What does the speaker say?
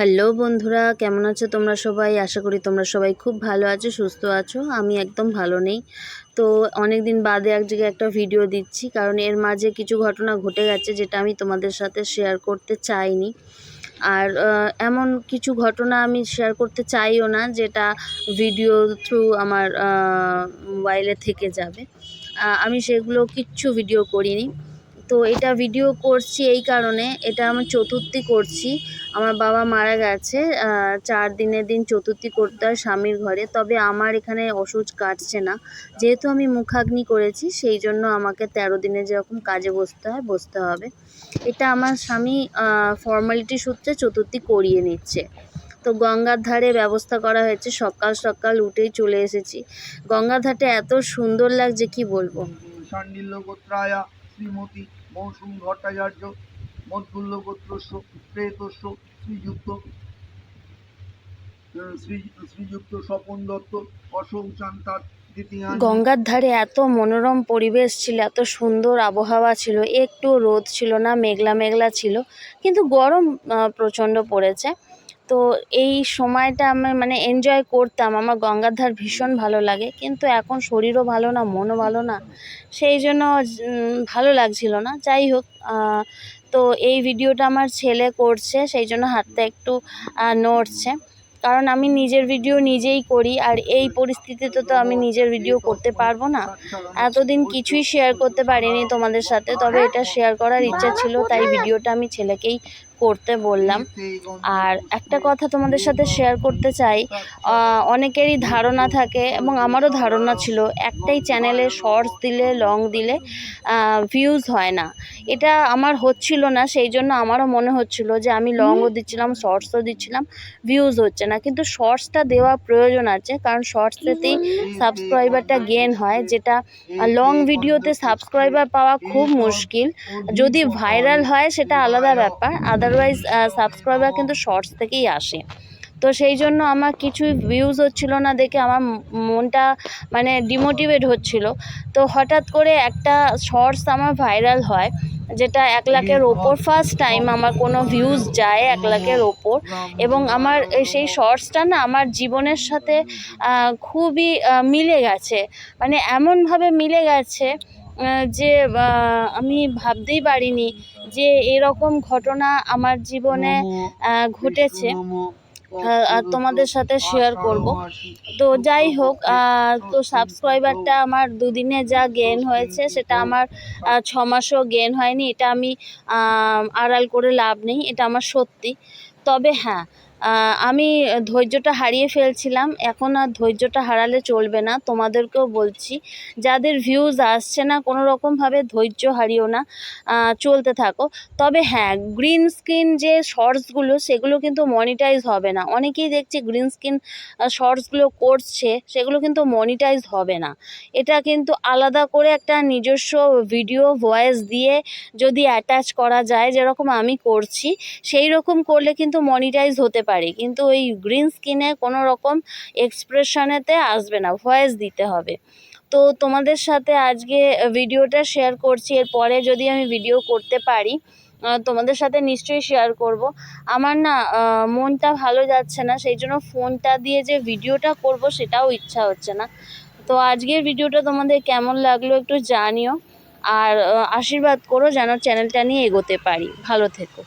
Hello বন্ধুরা, কেমন আছো তোমরা সবাই? আশা করি তোমরা সবাই খুব ভালো আছো, সুস্থ আছো। আমি একদম ভালো নেই। তো অনেক দিন বাদে এক জায়গায় একটা ভিডিও দিচ্ছি, কারণ এর মাঝে কিছু ঘটনা ঘটে গেছে যেটা আমি তোমাদের সাথে শেয়ার করতে চাইনি। আর এমন কিছু ঘটনা আমি শেয়ার করতে চাইও না, যেটা ভিডিও থ্রু আমার মোবাইলে থেকে যাবে। আমি সেগুলো কিচ্ছু ভিডিও করিনি। তো এটা ভিডিও করছি এই কারণে। এটা আমি চতুর্থী করছি। আমার বাবা মারা গেছে চার দিনের দিন চতুর্থী করতে হয় স্বামীর ঘরে। তবে আমার এখানে অসুচ কাটছে না। যেহেতু আমি মুখাগ্নি করেছি, সেই জন্য আমাকে তেরো দিনে যেরকম কাজে বসতে হয়, বসতে হবে। এটা আমার স্বামী ফর্মালিটি সূত্রে চতুর্থী করিয়ে নিচ্ছে। তো গঙ্গার ধারে ব্যবস্থা করা হয়েছে। সকাল সকাল উঠেই চলে এসেছি। গঙ্গার ধারটা এত সুন্দর লাগছে, কি বলব? শ্রীমতী মৌসুমী ভট্টাচার্য মধ্যুল্য গোত্রস্য প্রেতস্য শ্রীযুক্ত শ্রী শ্রীযুক্ত স্বপন দত্ত অশোক চান্তার দ্বিতীয় গঙ্গার ধারে এত মনোরম পরিবেশ ছিল, এত সুন্দর আবহাওয়া ছিল, একটু রোদ ছিল না, মেঘলা মেঘলা ছিল, কিন্তু গরম প্রচণ্ড পড়েছে। তো এই সময়টা আমি মানে এনজয় করতাম, আমার গঙ্গার ধার ভীষণ ভালো লাগে, কিন্তু এখন শরীরও ভালো না, মনও ভালো না, সেই জন্য ভালো লাগছিল না। যাই হোক তো এই ভিডিওটা আমার ছেলে করছে, সেই জন্য হাতটা একটু নড়ছে। কারণ আমি নিজের ভিডিও নিজেই করি, আর এই পরিস্থিতিতে তো আমি নিজের ভিডিও করতে পারব না। এতদিন কিছুই শেয়ার করতে পারিনি তোমাদের সাথে, তবে এটা শেয়ার করার ইচ্ছা ছিল, তাই ভিডিওটা আমি ছেলেকেই করতে বললাম। আর একটা কথা তোমাদের সাথে শেয়ার করতে চাই অনেকেরই ধারণা থাকে এবং আমারও ধারণা ছিল, একটাই চ্যানেলে শর্টস দিলে লং দিলে ভিউজ হয় না। এটা আমার হচ্ছিল না, সেই জন্য আমারও মনে হচ্ছিল যে আমি লংও দিচ্ছিলাম শর্টসও দিচ্ছিলাম ভিউজ হচ্ছে না। কিন্তু শর্টসটা দেওয়া প্রয়োজন আছে, কারণ শর্টসেতেই সাবস্ক্রাইবারটা গেন হয়, যেটা লং ভিডিওতে সাবস্ক্রাইবার পাওয়া খুব মুশকিল। যদি ভাইরাল হয়, সেটা আলাদা ব্যাপার আদারওয়াইজ সাবস্ক্রাইবার কিন্তু শর্টস থেকেই আসে। তো সেই জন্য আমার কিছুই ভিউজ হচ্ছিল না দেখে আমার মনটা মানে ডিমোটিভেট হচ্ছিল। তো হঠাৎ করে একটা শর্টস আমার ভাইরাল হয় যেটা এক লাখের ওপর ফার্স্ট টাইম আমার কোনো ভিউজ যায় এক লাখের ওপর। এবং আমার সেই শর্টসটা না আমার জীবনের সাথে খুবই মিলে গেছে। মানে এমনভাবে মিলে গেছে যে আমি ভাবতেই পারিনি যে এরকম ঘটনা আমার জীবনে ঘটেছে। আর তোমাদের সাথে শেয়ার করব। তো যাই হোক তো সাবস্ক্রাইবারটা আমার দুদিনে যা গেন হয়েছে সেটা আমার ছ মাসও গেন হয়নি। এটা আমি আড়াল করে লাভ নেই। এটা আমার সত্যি। তবে হ্যাঁ আমি ধৈর্যটা হারিয়ে ফেলছিলাম। এখন আর ধৈর্যটা হারালে চলবে না। তোমাদেরকেও বলছি, যাদের ভিউজ আসছে না, কোনো রকমভাবে ধৈর্য হারিও না চলতে থাকো। তবে হ্যাঁ গ্রিন স্ক্রিন যে শর্টসগুলো সেগুলো কিন্তু মনিটাইজ হবে না। অনেকেই দেখছি গ্রিন স্ক্রিন শর্টসগুলো করছে, সেগুলো কিন্তু মনিটাইজ হবে না। এটা কিন্তু আলাদা করে একটা নিজস্ব ভিডিও ভয়েস দিয়ে যদি অ্যাটাচ করা যায়, যেরকম আমি করছি, সেই রকম করলে কিন্তু মনিটাইজ হতে পারে। কিন্তু ওই গ্রিন স্ক্রিনে কোনো রকম এক্সপ্রেশনেতে আসবে না ভয়েস দিতে হবে। তো তোমাদের সাথে আজকে ভিডিওটা শেয়ার করছি এরপরে যদি আমি ভিডিও করতে পারি তোমাদের সাথে নিশ্চয়ই শেয়ার করব। আমার না মনটা ভালো যাচ্ছে না, সেই জন্য ফোনটা দিয়ে যে ভিডিওটা করব সেটাও ইচ্ছা হচ্ছে না। তো আজকের ভিডিওটা তোমাদের কেমন লাগল একটু জানিও, আর আশীর্বাদ করো যেন চ্যানেলটা নিয়ে এগোতে পারি। ভালো থেকো।